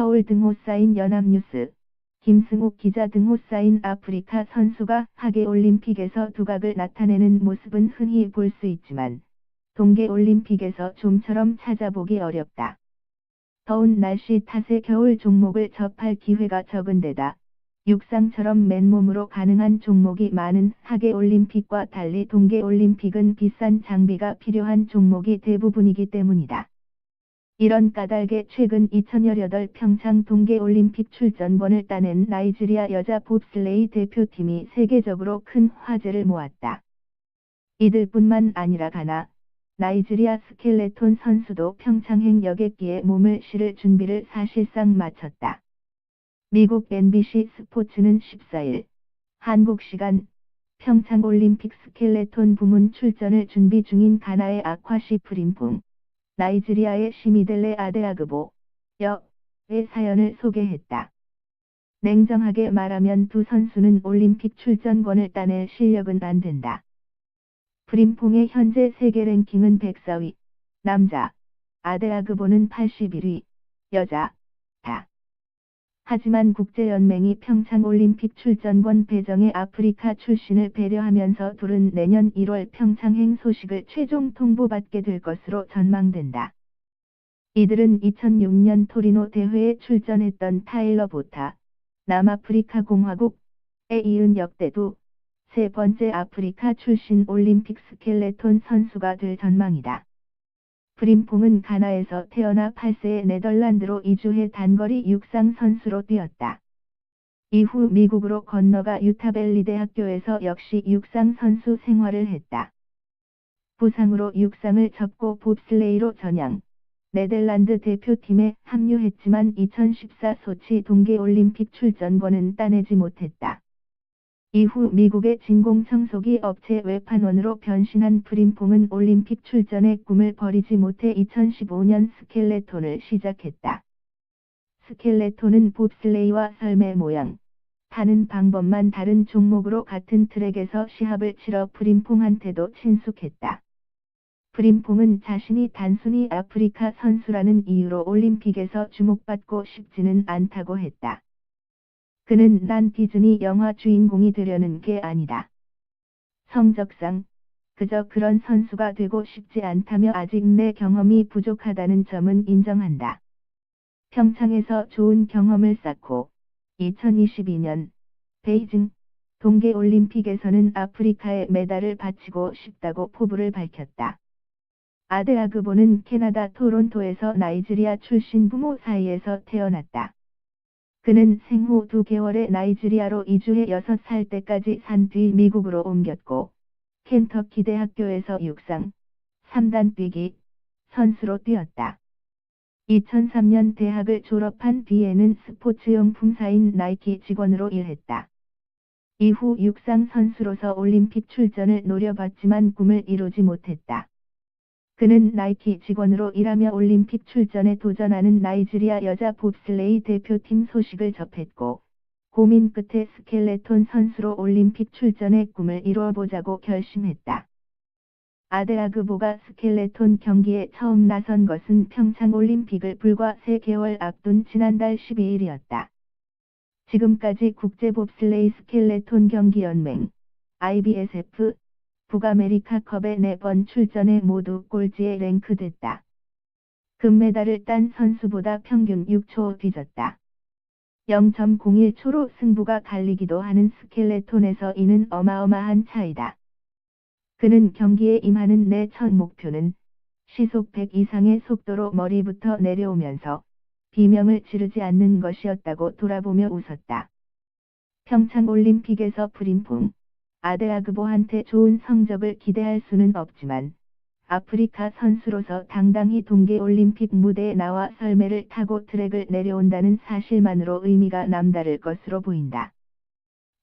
서울 등호 쌓인 연합뉴스, 김승욱 기자 등호 쌓인 아프리카 선수가 하계올림픽에서 두각을 나타내는 모습은 흔히 볼 수 있지만 동계올림픽에서 좀처럼 찾아보기 어렵다. 더운 날씨 탓에 겨울 종목을 접할 기회가 적은 데다 육상처럼 맨몸으로 가능한 종목이 많은 하계올림픽과 달리 동계올림픽은 비싼 장비가 필요한 종목이 대부분이기 때문이다. 이런 까닭에 최근 2018 평창 동계올림픽 출전권을 따낸 나이지리아 여자 봅슬레이 대표팀이 세계적으로 큰 화제를 모았다. 이들뿐만 아니라 가나, 나이지리아 스켈레톤 선수도 평창행 여객기에 몸을 실을 준비를 사실상 마쳤다. 미국 NBC 스포츠는 14일 한국 시간 평창올림픽 스켈레톤 부문 출전을 준비 중인 가나의 아ኳ시 프림풍, 나이지리아의 시미델레 아데아그보, 여의 사연을 소개했다. 냉정하게 말하면 두 선수는 올림픽 출전권을 따낼 실력은 안 된다. 프림퐁의 현재 세계 랭킹은 104위, 남자, 아데아그보는 81위, 여자, 다. 하지만 국제연맹이 평창올림픽 출전권 배정에 아프리카 출신을 배려하면서 둘은 내년 1월 평창행 소식을 최종 통보받게 될 것으로 전망된다. 이들은 2006년 토리노 대회에 출전했던 타일러 보타, 남아프리카 공화국에 이은 역대 두, 세 번째 아프리카 출신 올림픽 스켈레톤 선수가 될 전망이다. 프림퐁은 가나에서 태어나 8세에 네덜란드로 이주해 단거리 육상 선수로 뛰었다. 이후 미국으로 건너가 유타벨리 대학교에서 역시 육상 선수 생활을 했다. 부상으로 육상을 접고 봅슬레이로 전향. 네덜란드 대표팀에 합류했지만 2014 소치 동계올림픽 출전권은 따내지 못했다. 이후 미국의 진공청소기 업체 외판원으로 변신한 프림퐁은 올림픽 출전의 꿈을 버리지 못해 2015년 스켈레톤을 시작했다. 스켈레톤은 봅슬레이와 설매 모양, 타는 방법만 다른 종목으로 같은 트랙에서 시합을 치러 프림퐁한테도 친숙했다. 프림퐁은 자신이 단순히 아프리카 선수라는 이유로 올림픽에서 주목받고 싶지는 않다고 했다. 그는 난 디즈니 영화 주인공이 되려는 게 아니다. 성적상 그저 그런 선수가 되고 싶지 않다며 아직 내 경험이 부족하다는 점은 인정한다. 평창에서 좋은 경험을 쌓고 2022년 베이징 동계올림픽에서는 아프리카에 메달을 바치고 싶다고 포부를 밝혔다. 아데아그보는 캐나다 토론토에서 나이지리아 출신 부모 사이에서 태어났다. 그는 생후 두 개월에 나이지리아로 이주해 6살 때까지 산 뒤 미국으로 옮겼고 켄터키 대학교에서 육상, 3단 뛰기, 선수로 뛰었다. 2003년 대학을 졸업한 뒤에는 스포츠용품사인 나이키 직원으로 일했다. 이후 육상 선수로서 올림픽 출전을 노려봤지만 꿈을 이루지 못했다. 그는 나이키 직원으로 일하며 올림픽 출전에 도전하는 나이지리아 여자 봅슬레이 대표팀 소식을 접했고, 고민 끝에 스켈레톤 선수로 올림픽 출전의 꿈을 이루어보자고 결심했다. 아데아그보가 스켈레톤 경기에 처음 나선 것은 평창 올림픽을 불과 3개월 앞둔 지난달 12일이었다. 지금까지 국제봅슬레이 스켈레톤 경기연맹, IBSF, 북아메리카컵에 4번 출전해 모두 꼴찌에 랭크됐다. 금메달을 딴 선수보다 평균 6초 뒤졌다. 0.01초로 승부가 갈리기도 하는 스켈레톤에서 이는 어마어마한 차이다. 그는 경기에 임하는 내 첫 목표는 시속 100 이상의 속도로 머리부터 내려오면서 비명을 지르지 않는 것이었다고 돌아보며 웃었다. 평창올림픽에서 프림풍, 아데아그보한테 좋은 성적을 기대할 수는 없지만 아프리카 선수로서 당당히 동계올림픽 무대에 나와 설매를 타고 트랙을 내려온다는 사실만으로 의미가 남다를 것으로 보인다.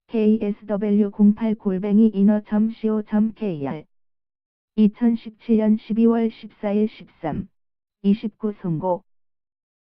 KSW08골뱅이 인어.co.kr 2017년 12월 14일 13, 29 송고